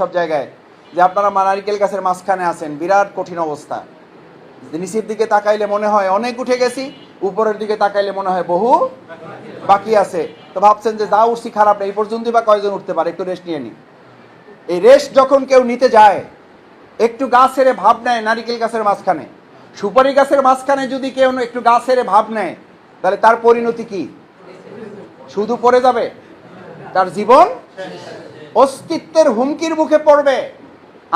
সব জায়গায় যে আপনারা নারিকেল গাছের মাঝখানে আছেন, বিরাট কঠিন অবস্থা। নিচের দিকে তাকাইলে মনে হয় অনেক উঠে গেছি, উপরের দিকে তাকাইলে মনে হয় বহু বাকি আছে। তো ভাবছেন যে যা উঠছি খারাপ না, এই পর্যন্তই বা কয়জন উঠতে পারে? একটু রেস্ট নিয়ে নি এই রেস্ট যখন কেউ নিতে যায়, একটু গাছ ছেড়ে ভাব নেয় নারিকেল গাছের মাঝখানে। সুপারি গাছের মাঝখানে যদি কেউ একটু গাছ ছেড়ে ভাব নেয়, তাহলে তার পরিণতি কি? শুধু পড়ে যাবে? তার জীবন অস্তিত্বের হুমকির মুখে পড়বে।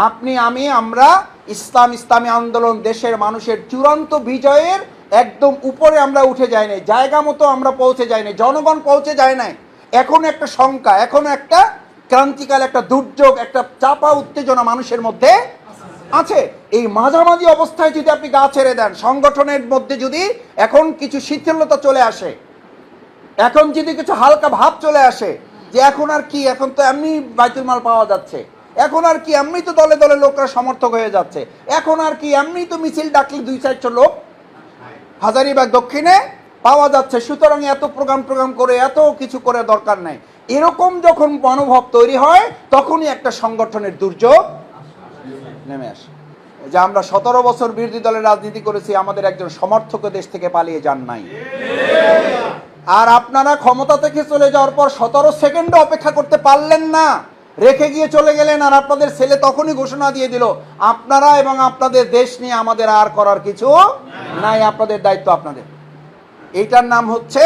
আপনি, আমি, আমরা ইসলাম, ইসলামী আন্দোলন দেশের মানুষের চূড়ান্ত বিজয়ের একদম উপরে আমরা উঠে যাই নাই, জায়গা মতো আমরা পৌঁছে যাই নাই, জনগণ পৌঁছে যায় নাই। এখন একটা শঙ্কা, এখন একটা ক্রান্তিকাল, একটা দুর্যোগ, একটা চাপা উত্তেজনা মানুষের মধ্যে আছে। এই মাঝামাঝি অবস্থায় যদি আপনি গা ছেড়ে দেন, সংগঠনের মধ্যে যদি এখন কিছু শিথিলতা চলে আসে, এখন যদি কিছু হালকা ভাব চলে আসে যে এখন আর কি, এখন তো এমনি বাইতুল মাল পাওয়া যাচ্ছে। এখন আর কি, এমনি তো দলে দলে লোকরা সমর্থক হয়ে যাচ্ছে। এখন আর কি, এমনি তো মিছিল ডাকলে দুই চারশো লোক। হাজারিবাগ দক্ষিণে পাওয়া যাচ্ছে। সুতরাং এত প্রোগ্রাম প্রোগ্রাম করে, এত কিছু করে দরকার নাই। এরকম যখন মনোভাব তৈরি হয়, তখনই একটা সংগঠনের দুর্যোগ নেমে আসে। যে আমরা সতেরো বছর বিরোধী দলের রাজনীতি করেছি, আমাদের একজন সমর্থক দেশ থেকে পালিয়ে যান নাই। আর আপনারা ক্ষমতা থেকে চলে যাওয়ার পর সতেরো সেকেন্ডও অপেক্ষা করতে পারলেন না। রেখে গিয়ে চলে গেলেন আর আপনাদের ছেলে তখনই ঘোষণা দিয়ে দিল, আপনারা এবং আপনাদের দেশ নিয়ে আমাদের আর করার কিছু নাই, আপনাদের দায়িত্ব আপনাদের। এইটার নাম হচ্ছে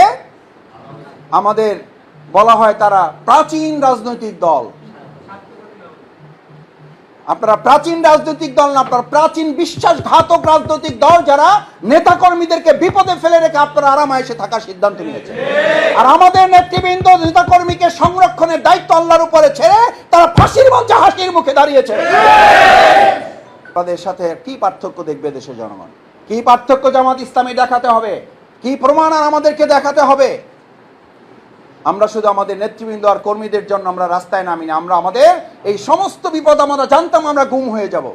আমাদের বলা হয় তারা প্রাচীন রাজনৈতিক দল। আপনারা প্রাচীন রাজনৈতিক দল না, আপনারা প্রাচীন বিশ্বাসঘাতক রাজনৈতিক দল যারা নেতাকর্মীদেরকে বিপদে ফেলে রেখে আপনারা আরামায়েসে থাকার সিদ্ধান্ত নিয়েছে আর আমাদের নেতৃবৃন্দ নেতাকর্মীকে সংরক্ষণের দায়িত্ব আল্লাহর উপরে ছেড়ে তারা ফাঁসির মঞ্চে হাসির মুখে দাঁড়িয়েছে। তাদের সাথে কি পার্থক্য দেখবে দেশের জনগণ? কি পার্থক্য জামাত ইসলামী দেখাতে হবে? কি প্রমাণ আর আমাদেরকে দেখাতে হবে? আমরা শুধু আমাদের নেতৃবৃন্দ আর কর্মীদের জন্য আমরা রাস্তায় নামি না, আমরা আমাদের এই সমস্ত বিপদ আমরা জানতাম, আমরা গুম হয়ে যাব।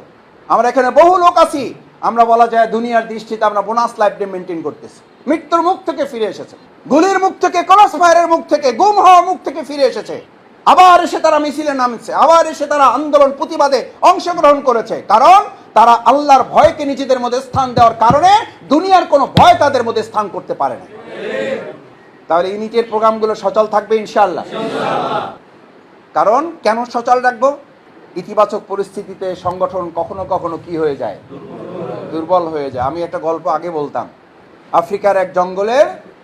আমরা এখানে বহু লোক আছি, আমরা বলা যায় দুনিয়ার দৃষ্টিতে আমরা বোনাস লাইফ ডে মেনটেন করতেছি। মৃত্যুর মুখ থেকে ফিরে এসেছে। গুলির মুখ থেকে, ক্রস ফায়ারের মুখ থেকে, গুম হওয়ার মুখ থেকে ফিরে এসেছে। আবার এসে তারা মিছিলে নামছে, আবার এসে তারা আন্দোলন প্রতিবাদে অংশগ্রহণ করেছে, কারণ তারা আল্লাহর ভয়কে নিজেদের মধ্যে স্থান দেওয়ার কারণে দুনিয়ার কোনো ভয় তাদের মধ্যে স্থান করতে পারে না। তাহলে ইউনিটের প্রোগ্রামগুলো সচল থাকবে ইনশাল্লাহ কারণ কেন সচল রাখব? ইতিবাচক পরিস্থিতিতে সংগঠন কখনো কখনো কি হয়ে যায়? দুর্বল হয়ে যায়। আমি একটা গল্প আগে বলতাম। আফ্রিকার এক জঙ্গলে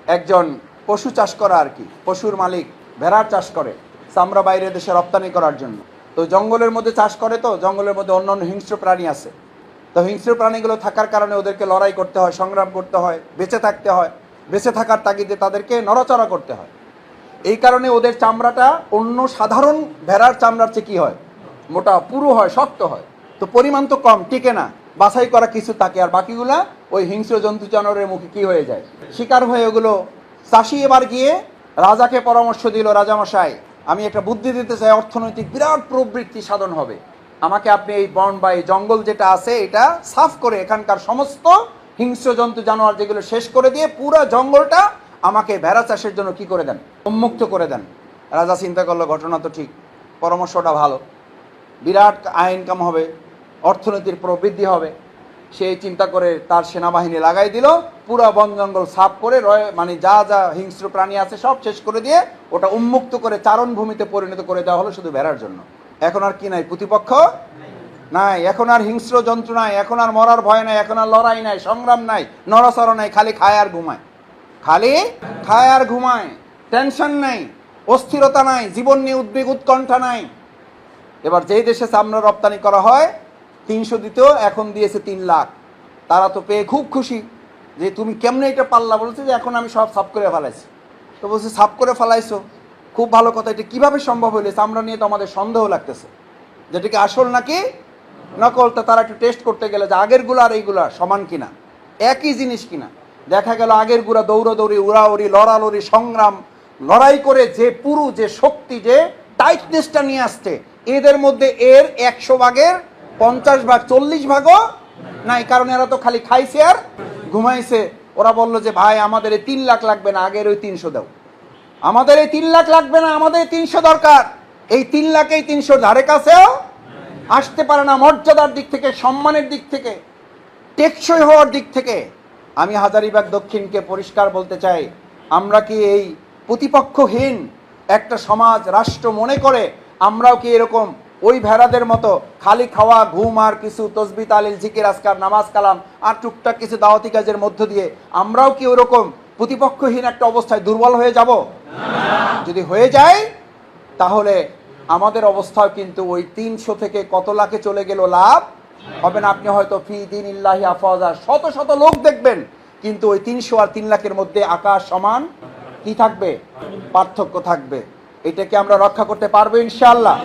একজন পশু চাষ করা আর কি, পশুর মালিক, ভেড়ার চাষ করে, চামড়া বাইরে দেশে রপ্তানি করার জন্য। তো জঙ্গলের মধ্যে চাষ করে তো, জঙ্গলের মধ্যে অন্য অন্য হিংস্র প্রাণী আছে। তো হিংস্র প্রাণীগুলো থাকার কারণে ওদেরকে লড়াই করতে হয়, সংগ্রাম করতে হয়, বেঁচে থাকতে হয়। বেঁচে থাকার তাগিদে তাদেরকে নড়াচড়া করতে হয়। এই কারণে ওদের চামড়াটা অন্য সাধারণ ভেড়ার চামড়ার চেয়ে কী হয়? মোটা, পুরো হয়, শক্ত হয়। তো পরিমাণ তো কম, টিকে না। বাছাই করা কিছু থাকে আর বাকিগুলা ওই হিংস্র জন্তু জানোয়ারের মুখে কী হয়ে যায়? শিকার হয়ে ওগুলো চাষি এবার গিয়ে রাজাকে পরামর্শ দিল রাজামশাই আমি একটা বুদ্ধি দিতে চাই, অর্থনৈতিক বিরাট প্রবৃত্তি সাধন হবে। আমাকে আপনি এই বন বা এই জঙ্গল যেটা আছে, এটা সাফ করে এখানকার সমস্ত হিংস্র জন্তু, জানোয়ার যেগুলো শেষ করে দিয়ে পুরো জঙ্গলটা আমাকে ভেড়া চাষের জন্য কি করে দেন? উন্মুক্ত করে দেন। রাজা চিন্তা করল, ঘটনা তো ঠিক। পরামর্শটা ভালো। বিরাট আয় ইনকাম হবে, অর্থনীতির প্রবৃদ্ধি হবে। সেই চিন্তা করে তার সেনাবাহিনী লাগাই দিল, পুরো বন জঙ্গল সাফ করে রয় মানে যা যা হিংস্র প্রাণী আছে সব শেষ করে দিয়ে ওটা উন্মুক্ত করে চারণভূমিতে পরিণত করে দেওয়া হলো শুধু ভেড়ার জন্য। এখন আর কি নাই, প্রতিপক্ষ? নাই, এখন আর হিংস্র যন্ত্র নাই, এখন আর মরার ভয় নাই, এখন আর লড়াই নাই, সংগ্রাম নাই, নড়াচড়া নাই, খালি খায় আর ঘুমায়। খালি খায় আর ঘুমায় টেনশন নাই, অস্থিরতা নাই, জীবন নিয়ে উদ্বেগ, উৎকণ্ঠা নাই। এবার যেই দেশে চামড়া রপ্তানি করা হয়, তিনশো দিতেও এখন দিয়েছে তিন লাখ। তারা তো পেয়ে খুব খুশি যে তুমি কেমনে এটা পাল্লা বলছে যে এখন আমি সব সাফ করে ফেলাইছি। তো বলছে, সাফ করে ফেলাইছো? খুব ভালো কথা, এটা কীভাবে সম্ভব হইলে চামড়া নিয়ে তো আমাদের সন্দেহ লাগতেছে। যেটাকে আসল নাকি নকল তা তারা একটু টেস্ট করতে গেলে যে আগেরগুলা আর এইগুলা সমান কিনা, একই জিনিস কিনা। দেখা গেল আগেরগুলা দৌড়াদৌড়ি, উড়াউড়ি, লড়ালড়ি, সংগ্রাম, লড়াই করে যে পুরু, যে শক্তি, যে টাইটনেসটা নিয়ে আসছে, এদের মধ্যে এর একশো ভাগের পঞ্চাশ ভাগ, চল্লিশ ভাগও নাই, কারণ এরা তো খালি খাইছে আর ঘুমাইছে। ওরা বলল যে, ভাই, আমাদের এই তিন লাখ লাগবে না, আগের ওই তিনশো দাও। আমাদের এই তিন লাখ লাগবে না, আমাদের তিনশো দরকার। এই তিন লাখ এই তিনশো ধারে কাছেও আসতে পারে না মর্যাদার দিক থেকে, সম্মানের দিক থেকে, টেকসই হওয়ার দিক থেকে। আমি হাজারিবাগ দক্ষিণকে পরিষ্কার বলতে চাই, আমরা কি এই প্রতিপক্ষহীন একটা সমাজ, রাষ্ট্র মনে করে আমরাও কি এরকম ওই ভেড়াদের মতো খালি খাওয়া, ঘুম আর কিছু তসবি, তালিল, জিকির, আজকার, নামাজ, কালাম আর টুকটাক কিছু দাওয়াতি কাজের মধ্য দিয়ে আমরাও কি ওরকম প্রতিপক্ষহীন একটা অবস্থায় দুর্বল হয়ে যাব? যদি হয়ে যায়, তাহলে আমাদের অবস্থাও কিন্তু ওই তিনশো থেকে কত লাখে চলে গেল লাভ? হবে না, আপনি হয়তো ফি দিন ইল্লাহি আফাজা শত শত লোক দেখবেন, কিন্তু ওই তিনশো আর তিন লাখের মধ্যে আকাশ সমান কি থাকবে? পার্থক্য থাকবে। এটাকে আমরা রক্ষা করতে পারব ইনশাআল্লাহ।